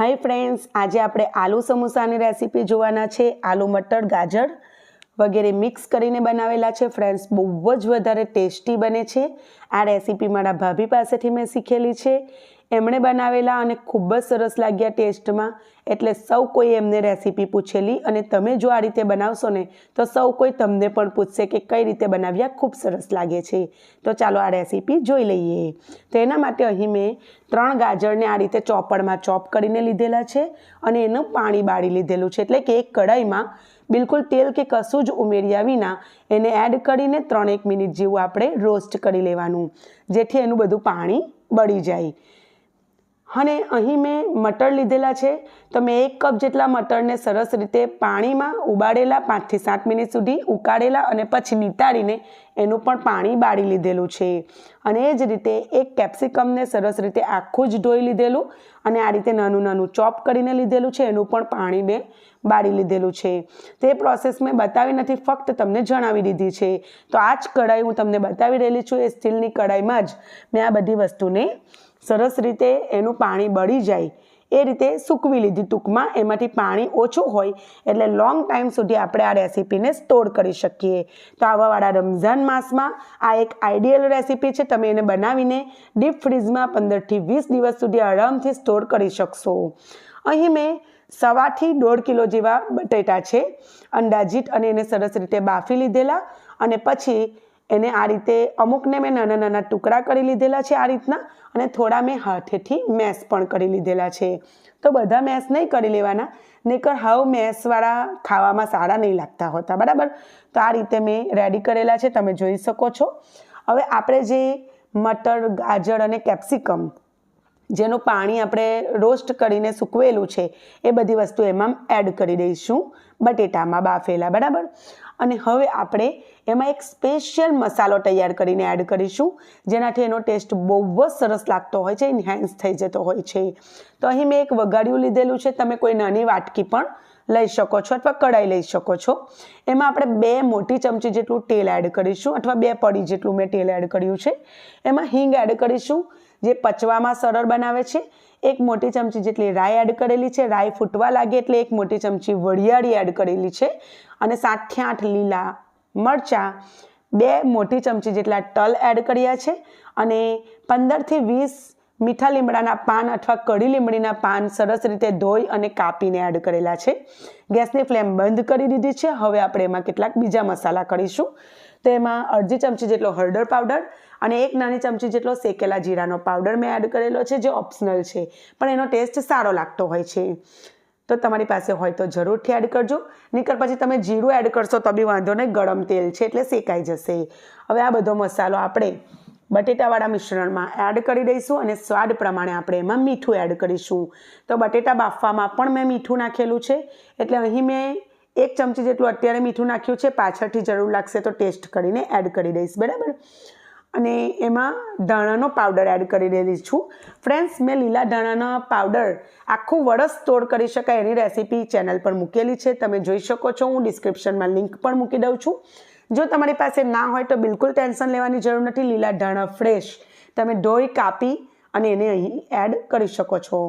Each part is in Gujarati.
હાય ફ્રેન્ડ્સ, આજે આપણે આલુ સમોસાની રેસીપી જોવાના છે. આલુ મટર, ગાજર વગેરે મિક્સ કરીને બનાવેલા છે. ફ્રેન્ડ્સ, બહુ જ વધારે ટેસ્ટી બને છે. આ રેસીપી મારા ભાભી પાસેથી મેં શીખેલી છે. એમણે બનાવેલા અને ખૂબ જ સરસ લાગ્યા ટેસ્ટમાં. એટલે સૌ કોઈ એમને રેસીપી પૂછેલી અને તમે જો આ રીતે બનાવશો ને, તો સૌ કોઈ તમને પણ પૂછશે કે કઈ રીતે બનાવ્યા, ખૂબ સરસ લાગે છે. તો ચાલો આ રેસીપી જોઈ લઈએ. તો એના માટે અહીં મેં ત્રણ ગાજરને આ રીતે ચોપડમાં ચોપ કરીને લીધેલા છે અને એનું પાણી બાળી લીધેલું છે. એટલે કે એક કઢાઈમાં બિલકુલ તેલ કે કશું જ ઉમેર્યા વિના એને એડ કરીને ત્રણેક મિનિટ જેવું આપણે રોસ્ટ કરી લેવાનું, જેથી એનું બધું પાણી બળી જાય. અને અહીં મેં મટર લીધેલા છે. તો મેં એક કપ જેટલા મટરને સરસ રીતે પાણીમાં ઉબાડેલા પાંચથી સાત મિનિટ સુધી ઉકાળેલા અને પછી નીતાળીને એનું પણ પાણી બાળી લીધેલું છે. અને એ જ રીતે એક કેપ્સિકમને સરસ રીતે આખું જ ધોઈ લીધેલું અને આ રીતે નાનું નાનું ચોપ કરીને લીધેલું છે. એનું પણ પાણી મેં બાળી લીધેલું છે. તે પ્રોસેસ મેં બતાવી નથી, ફક્ત તમને જણાવી દીધી છે. તો આ જ કઢાઈ હું તમને બતાવી રહેલી છું, એ સ્ટીલની કઢાઈમાં જ. મેં આ બધી વસ્તુને સરસ રીતે એનું પાણી બળી જાય. એ રીતે સૂકવી લીધી ટૂંકમાં. એમાંથી પાણી ઓછું હોય એટલે લોંગ ટાઈમ સુધી આપણે આ રેસીપીને સ્ટોર કરી શકીએ. તો આવાવાળા રમઝાન માસમાં આ એક આઈડિયલ રેસીપી છે. તમે એને બનાવીને ડીપ ફ્રીઝમાં પંદરથી વીસ દિવસ સુધી આરામથી સ્ટોર કરી શકશો. અહીં મેં સવાથી દોઢ કિલો જેવા બટેટા છે, અંદાજિત અને એને સરસ રીતે બાફી લીધેલા અને પછી એને આ રીતે અમુકને મેં નાના નાના ટુકડા કરી લીધેલા છે આ રીતના અને થોડા મેં હાથેથી મેસ પણ કરી લીધેલા છે. તો બધા મેસ નહીં કરી લેવાના નહીંકર હાવ મેસવાળા ખાવામાં સારા નહીં લાગતા હોતા, બરાબર? તો આ રીતે મેં રેડી કરેલા છે, તમે જોઈ શકો છો. હવે આપણે જે મટર, ગાજર અને કેપ્સિકમ જેનું પાણી આપણે રોસ્ટ કરીને સૂકવેલું છે, એ બધી વસ્તુ એમાં એડ કરી દઈશું, બટેટામાં બાફેલા, બરાબર? અને હવે આપણે એમાં એક સ્પેશિયલ મસાલો તૈયાર કરીને એડ કરીશું. જેનાથી એનો ટેસ્ટ બહુ જ સરસ લાગતો હોય છે ઇન્હેન્સ થઈ જતો હોય છે. તો અહીં મેં એક વઘાડ્યું લીધેલું છે, તમે કોઈ નાની વાટકી પણ લઈ શકો છો અથવા કઢાઈ લઈ શકો છો. એમાં આપણે બે મોટી ચમચી જેટલું તેલ એડ કરીશું, અથવા બે પડી જેટલું મેં તેલ એડ કર્યું છે. એમાં હિંગ એડ કરીશું. જે પચવામાં સરળ બનાવે છે, એક મોટી ચમચી જેટલી રાઈ એડ કરેલી છે, રાઈ ફૂટવા લાગે એટલે એક મોટી ચમચી વરિયાળી એડ કરેલી છે અને સાતથી આઠ લીલા મરચાં, બે મોટી ચમચી જેટલા તલ એડ કર્યા છે અને પંદરથી વીસ મીઠા લીમડાના પાન અથવા કડી લીમડીના પાન સરસ રીતે ધોઈ અને કાપીને એડ કરેલા છે. ગેસની ફ્લેમ બંધ કરી દીધી છે. હવે આપણે એમાં કેટલાક બીજા મસાલા કરીશું. તો એમાં અડધી ચમચી જેટલો હળદર પાવડર અને એક નાની ચમચી જેટલો શેકેલા જીરાનો પાવડર મેં એડ કરેલો છે, જે ઓપ્શનલ છે, પણ એનો ટેસ્ટ સારો લાગતો હોય છે. તો તમારી પાસે હોય તો જરૂરથી એડ કરજો. નીકળ પછી તમે જીરું એડ કરશો તો બી વાંધો નહીં, ગરમ તેલ છે એટલે શેકાઈ જશે. હવે આ બધો મસાલો આપણે બટેટાવાળા મિશ્રણમાં એડ કરી દઈશું અને સ્વાદ પ્રમાણે આપણે એમાં મીઠું એડ કરીશું. તો બટેટા બાફવામાં પણ મેં મીઠું નાખેલું છે, એટલે અહીં મેં એક ચમચી જેટલું અત્યારે મીઠું નાખ્યું છે, પાછળથી જરૂર લાગશે તો ટેસ્ટ કરીને એડ કરી દઈશ, બરાબર? અને એમાં ધાણાનો પાવડર એડ કરી દેલી છું. ફ્રેન્ડ્સ મેં લીલા ધાણાનો પાવડર આખું વરસ સ્ટોર કરી શકાય એની રેસીપી ચેનલ પર મૂકેલી છે. તમે જોઈ શકો છો, હું ડિસ્ક્રિપ્શનમાં લિંક પણ મૂકી દઉં છું. જો તમારી પાસે ના હોય તો બિલકુલ ટેન્શન લેવાની જરૂર નથી. લીલા ધાણા ફ્રેશ તમે ધોઈ કાપી અને એને અહીં એડ કરી શકો છો.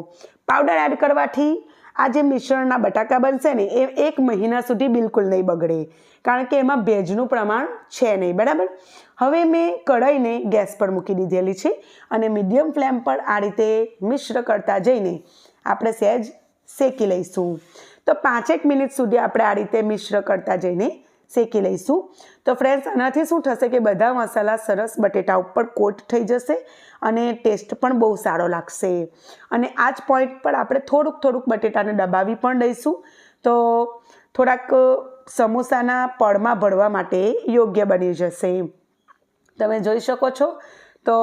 પાવડર એડ કરવાથી આ જે મિશ્રણના બટાકા બનશે ને, એ એક મહિના સુધી બિલકુલ નહીં બગડે. કારણ કે એમાં ભેજનું પ્રમાણ છે નહીં, બરાબર? હવે મેં કઢાઈને ગેસ પર મૂકી દીધેલી છે અને મીડિયમ ફ્લેમ પર આ રીતે મિશ્ર કરતા જઈને આપણે સહેજ શેકી લઈશું. તો પાંચેક મિનિટ સુધી આપણે આ રીતે મિશ્ર કરતા જઈને શેકી લઈશું. તો ફ્રેન્ડ્સ આનાથી શું થશે કે બધા મસાલા સરસ બટેટા ઉપર કોટ થઈ જશે અને ટેસ્ટ પણ બહુ સારો લાગશે. અને આ જ પોઈન્ટ પર આપણે થોડુંક થોડુંક બટેટાને દબાવી પણ દઈશું. તો થોડાક સમોસાના પળમાં ભળવા માટે યોગ્ય બની જશે. તમે જોઈ શકો છો. તો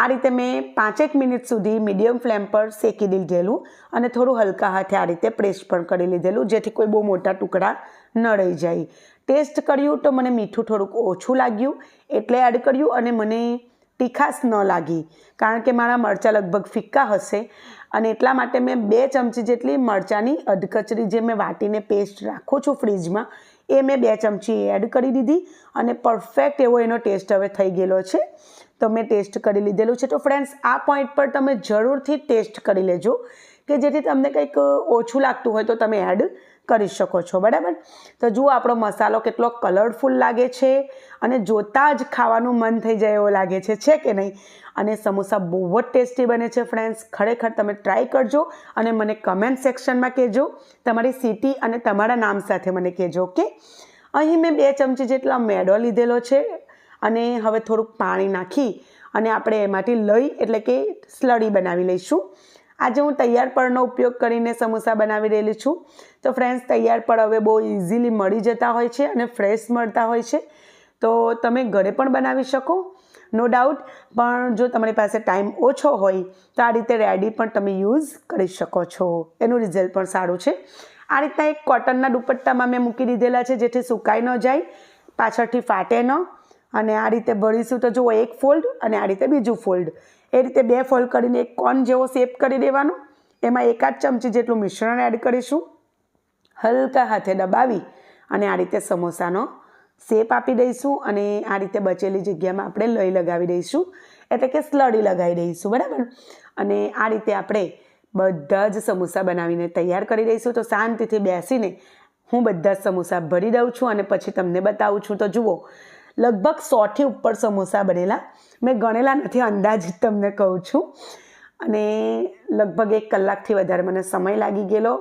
આ રીતે મેં પાંચેક મિનિટ સુધી મીડિયમ ફ્લેમ પર શેકી દીધેલું અને થોડું હલકા હાથે આ રીતે પ્રેસ પણ કરી લીધેલું, જેથી કોઈ બહુ મોટા ટુકડા ન રહી જાય. ટેસ્ટ કર્યું તો મને મીઠું થોડુંક ઓછું લાગ્યું, એટલે એડ કર્યું અને મને તીખાશ ન લાગી. કારણ કે મારા મરચાં લગભગ ફિક્કા હશે અને એટલા માટે મેં બે ચમચી જેટલી મરચાંની અધકચરી જે મેં વાટીને પેસ્ટ રાખું છું ફ્રીજમાં એ મેં બે ચમચી એડ કરી દીધી અને પરફેક્ટ એવો એનો ટેસ્ટ હવે થઈ ગયેલો છે. તો મેં ટેસ્ટ કરી લીધેલું છે. તો ફ્રેન્ડ્સ આ પોઈન્ટ પર તમે જરૂરથી ટેસ્ટ કરી લેજો કે જેથી તમને કંઈક ઓછું લાગતું હોય તો તમે એડ કરી શકો છો, બરાબર? તો જુઓ આપણો મસાલો કેટલો કલરફુલ લાગે છે અને જોતાં જ ખાવાનું મન થઈ જાય એવો લાગે છે છે કે નહીં? અને સમોસા બહુ જ ટેસ્ટી બને છે ફ્રેન્ડ્સ ખરેખર તમે ટ્રાય કરજો અને મને કમેન્ટ સેક્શનમાં કહેજો. તમારી સિટી અને તમારા નામ સાથે મને કહેજો, ઓકે? અહીં મેં બે ચમચી જેટલા મેડો લીધેલો છે અને હવે થોડુંક પાણી નાખી અને આપણે એમાંથી લઈ એટલે કે સ્લડી બનાવી લઈશું. આજે હું તૈયાર પળનો ઉપયોગ કરીને સમોસા બનાવી રહેલી છું. તો ફ્રેન્ડ્સ તૈયાર પળ હવે બહુ ઇઝીલી મળી જતા હોય છે અને ફ્રેશ મળતા હોય છે. તો તમે ઘરે પણ બનાવી શકો નો ડાઉટ પણ જો તમારી પાસે ટાઈમ ઓછો હોય, તો આ રીતે રેડી પણ તમે યુઝ કરી શકો છો. એનું રિઝલ્ટ પણ સારું છે. આ રીતના એક કોટનના દુપટ્ટામાં મેં મૂકી દીધેલા છે, જેથી સુકાઈ ન જાય, પાછળથી ફાટે ન. અને આ રીતે ભરીશું તો જુઓ એક ફોલ્ડ અને આ રીતે બીજું ફોલ્ડ એ રીતે બે ફોલ્ડ કરીને એક કોન જેવો શેપ કરી દેવાનો. એમાં એકાદ ચમચી જેટલું મિશ્રણ એડ કરીશું. હલકા હાથે દબાવી અને આ રીતે સમોસાનો શેપ આપી દઈશું અને આ રીતે બચેલી જગ્યામાં આપણે લઈ લગાવી દઈશું. એટલે કે સ્લડી લગાવી દઈશું, બરાબર? અને આ રીતે આપણે બધા જ સમોસા બનાવીને તૈયાર કરી દઈશું. તો શાંતિથી બેસીને હું બધા જ સમોસા ભરી દઉં છું અને પછી તમને બતાવું છું. તો જુઓ લગભગ સોથી ઉપર સમોસા બનેલા. મેં ગણેલા નથી, અંદાજ તમને કહું છું. અને લગભગ એક કલાકથી વધારે મને સમય લાગી ગયેલો.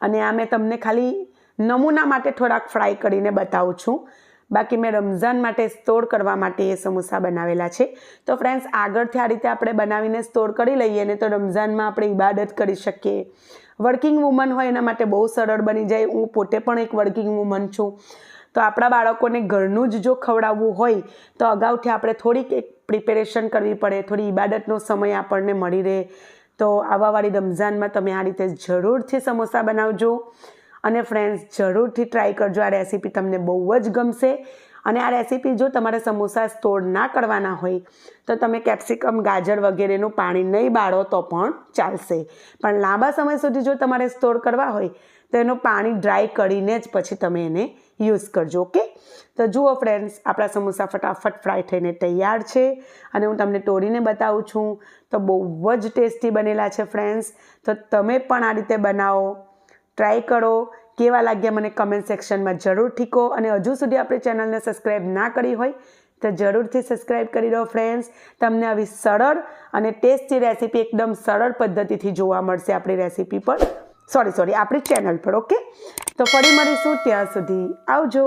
અને આ મેં તમને ખાલી નમૂના માટે થોડાક ફ્રાય કરીને બતાવું છું. બાકી મેં રમઝાન માટે સ્ટોર કરવા માટે એ સમોસા બનાવેલા છે. તો ફ્રેન્ડ્સ, આગળથી આ રીતે આપણે બનાવીને સ્ટોર કરી લઈએ ને તો રમઝાનમાં આપણે ઇબાદત કરી શકીએ. વર્કિંગ વુમન હોય એના માટે બહુ સરળ બની જાય. હું પોતે પણ એક વર્કિંગ વુમન છું. તો આપણા બાળકોને ઘરનું જ જો ખવડાવવું હોય, તો અગાઉથી આપણે થોડીક એક પ્રિપેરેશન કરવી પડે, થોડી ઇબાદતનો સમય આપણને મળી રહે. તો આવાવાળી રમઝાનમાં તમે આ રીતે જરૂરથી સમોસા બનાવજો. અને ફ્રેન્ડ્સ જરૂરથી ટ્રાય કરજો. આ રેસીપી તમને બહુ જ ગમશે. અને આ રેસીપી જો તમારે સમોસા સ્ટોર ના કરવાના હોય, તો તમે કેપ્સિકમ ગાજર વગેરેનું પાણી નહીં બાળો તો પણ ચાલશે. પણ લાંબા સમય સુધી જો તમારે સ્ટોર કરવા હોય, તો એનું પાણી ડ્રાય કરીને જ પછી તમે એને યુઝ કરજો, ઓકે? તો જુઓ ફ્રેન્ડ્સ આપણા સમોસા ફટાફટ ફ્રાય થઈને તૈયાર છે અને હું તમને તોડીને બતાવું છું. તો બહુ જ ટેસ્ટી બનેલા છે ફ્રેન્ડ્સ તો તમે પણ આ રીતે બનાવો ટ્રાય કરો. કેવા લાગ્યા મને કમેન્ટ સેક્શનમાં જરૂર ઠીકો અને હજુ સુધી આપણે ચેનલને સબસ્ક્રાઈબ ના કરી હોય તો જરૂરથી સબસ્ક્રાઈબ કરી દો ફ્રેન્ડ્સ તમને આવી સરળ અને ટેસ્ટી રેસીપી એકદમ સરળ પદ્ધતિથી જોવા મળશે આપણી રેસીપી પર. સોરી સોરી આપણી ચેનલ પર, ઓકે? તો ફરી મળીશું ત્યાં સુધી. આવજો.